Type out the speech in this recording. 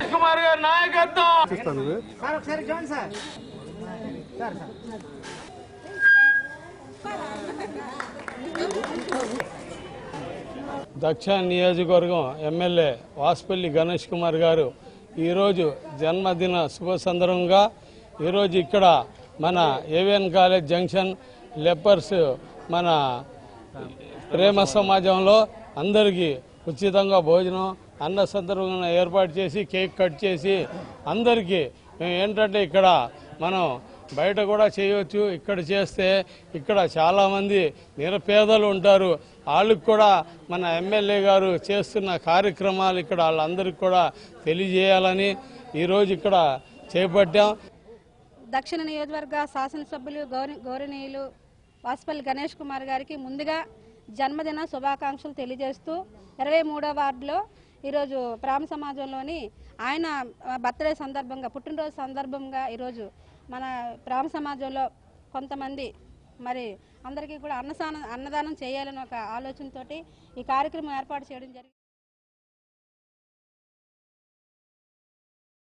గారి నాయకత్వం. సార్ దక్షిణ నియోజకవర్గం ఎమ్మెల్యే వాసుపల్లి గణేష్ కుమార్ గారు ఈరోజు జన్మదిన శుభ సందర్భంగా ఈరోజు ఇక్కడ మన ఏవిఎన్ కాలేజ్ జంక్షన్ లెపర్స్ మన ప్రేమ సమాజంలో అందరికీ ఉచితంగా భోజనం అన్న సందర్భంగా ఏర్పాటు చేసి కేక్ కట్ చేసి అందరికీ మేము ఏంటంటే ఇక్కడ మనం బయట కూడా చేయవచ్చు. ఇక్కడ చేస్తే ఇక్కడ చాలామంది నిరపేదలు ఉంటారు. వాళ్ళకి కూడా మన ఎమ్మెల్యే గారు చేస్తున్న కార్యక్రమాలు ఇక్కడ వాళ్ళందరికీ కూడా తెలియజేయాలని ఈరోజు ఇక్కడ చేపట్టాం. దక్షిణ నియోజకవర్గ శాసనసభ్యులు గౌరి గౌరవనీయులు వాసుపల్లి గణేష్ కుమార్ గారికి ముందుగా జన్మదిన శుభాకాంక్షలు తెలియజేస్తూ ఇరవై మూడో వార్డులో ఈరోజు ప్రామ సమాజంలోని ఆయన బర్త్డే సందర్భంగా పుట్టినరోజు సందర్భంగా ఈరోజు మన ప్రామ సమాజంలో కొంతమంది మరి అందరికీ కూడా అన్నదానం అన్నదానం చేయాలని ఒక ఆలోచనతోటి ఈ కార్యక్రమం ఏర్పాటు చేయడం జరిగింది.